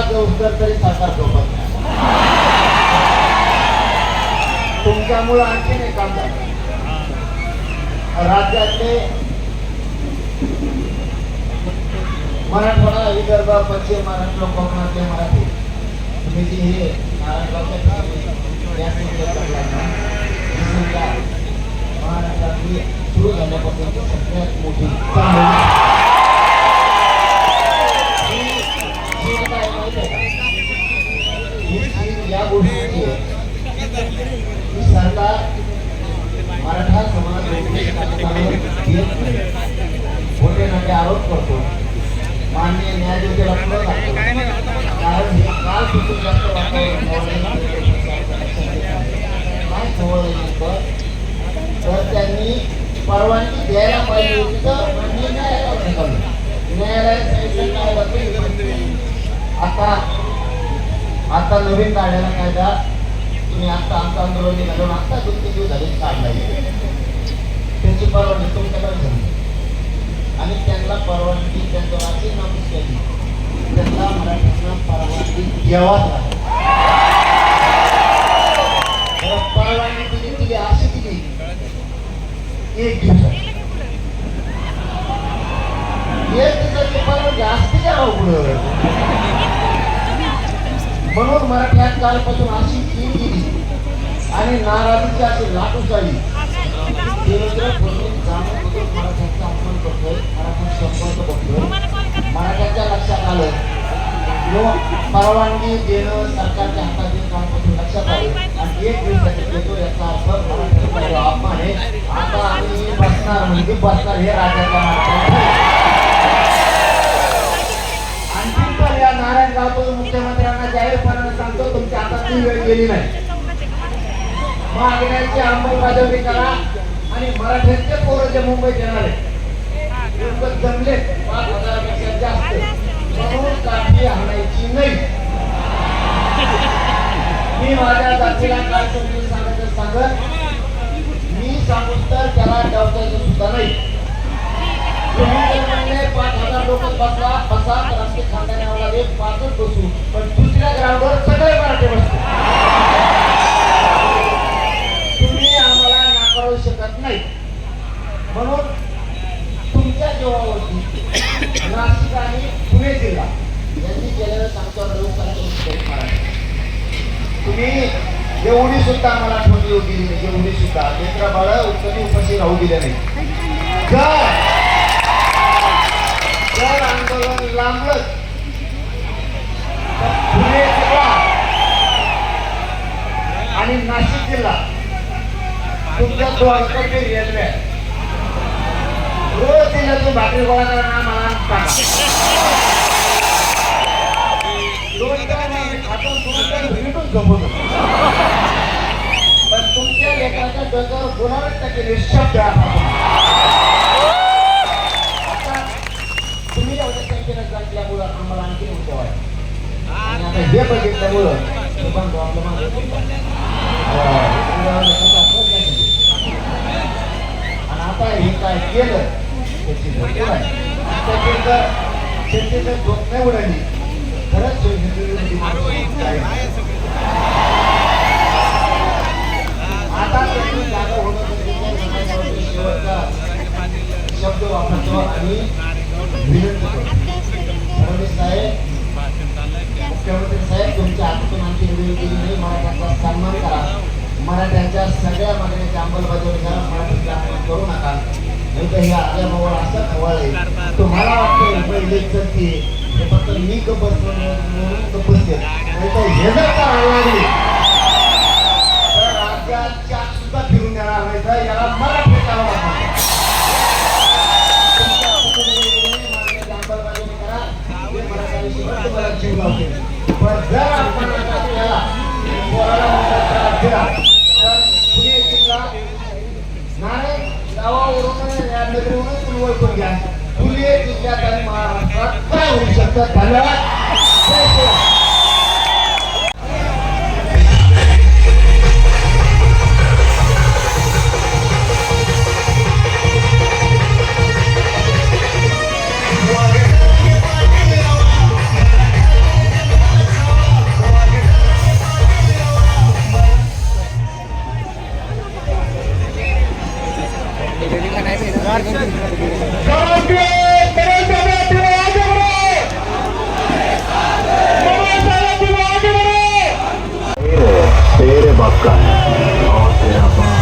थांबल्यामुळे मला तरी सरकार झोपत नाही तुमच्यामुळं आणखीन एक काम झालं. राज्यातले मराठवाडा विदर्भ पश्चिम महाराष्ट्र कोकणातले मराठी तुम्ही जी हे नारायणगावच्या महाराष्ट्रातली सुरू झाल्यापासूनची सगळ्यात मोठी चांगली ही चीन काय माहिती आहे का? ही चीन या गोष्टीची आहे की सरकार मराठा समाज नाटे आरोप करतो. माननीय न्यायाधीशाला कारण हे काल सुद्धा जास्त काय तर त्यांनी परवानगी द्यायला पाहिजे होती. तर माननीय न्यायालयावर ढकललं. न्यायालयात सांगितलं काय आता आता नवीन काढायला कायदा तुम्ही आता आमचं आंदोलन घालून आता दोन तीन दिवस झाले काढला त्यांची परवानगी तुमच्याकडे झाली आणि त्यांना परवानगी त्यांचं नमूद केली त्यांना मराठ्यांना परवानगी द्यावाच लागेल. परवानगी दिली दिली अशी दिली. एक दिवस म्हणून मराठ्यात कालपासून अशी टीम दिली आणि नाराजीची अशी लाटूस झाली देवेंद्र फडणवीस जाणून मराठ्यांचा अपमान करतोय मराठा संपर्क करतोय मराठ्यांच्या लक्षात आलं. परवानगी देणं सरकारच्या हातातील कामपासून लक्षात आलं. आणि एक दिवसाची देतो याचा अर्थ मराठ्यांचा अपमान आहे आता आम्ही बसणार म्हणजे बसणार हे राज्याच्या आणखी पण या नारायणगावतून मुख्यमंत्र्यांना तुमच्या वेळ गेली नाही. मागण्याची अंमलबजावणी करा आणि मराठ्यांचे पोरं जे मुंबईत येणार आहे जमले पाच हजारापेक्षा जास्त. म्हणून काठी आणायची नाही. मी माझ्या जातीला काय समजून सांगायचं सांगत मी सांगून तर त्याला डावतायचं सुद्धा नाही. पाच हजार लोक बसला बसा तर आमचे खानदानावर लागेल पाचच बसू. पण दुसऱ्या ग्राउंडवर सगळे मराठी बसतो म्हणून तुमच्या जीवावरती नाशिक आणि पुणे जिल्हा यांनी केलेलं सांगतो तुम्ही एवढी सुद्धा मला आठवण होती एवढी सुद्धा लेकरा बाळ कधी उपाशी राहू दिल्या नाही. जर आंदोलन लांबलं तर पुणे जिल्हा आणि नाशिक जिल्हा तुमच्या द्वारकडे रेल्वे आम्ही खातो दोन टाइम भेटून झोपतो पण तुमच्या लेकराच्या डोक्यावर गुणावच टाकेल हे शब्द आहे. आता तुम्ही एवढ्या संख्येनं जगल्यामुळं आम्हाला आणखी उद्या वाटतं आणि आता हे बघितल्यामुळं हे पण प्रॉब्लेम आणि आता हे काय केलं आहे झोप नाही उडाली खरंच आता जागा होणं शेवटचा शब्द वापरतो आणि विनंती करतो साहेब मुख्यमंत्री साहेब तुमच्या हातून आमची निवडणूक नाही मराठ्यांचा सन्मान करा मराठ्यांच्या सगळ्या मागण्याची अंमलबजावणी करा मराठीचा करू नका नाही तर हे आपल्या मोबाईल असं खवळ आहे. तुम्हाला वाटतं पहिले चलते हे फक्त मी गप्प म्हणून गप्प नाही तर हे जर करायला लागली तर राज्यात चाक सुद्धा फिरून देणार नाही. तर याला मराठी करावं लागणार पण जर आपण आता केला पोराला pertunjukan Kuliah juga akan mengharapkan Kau bisa banyak Thank you. तेरे बाप का है? और तेरा बाप।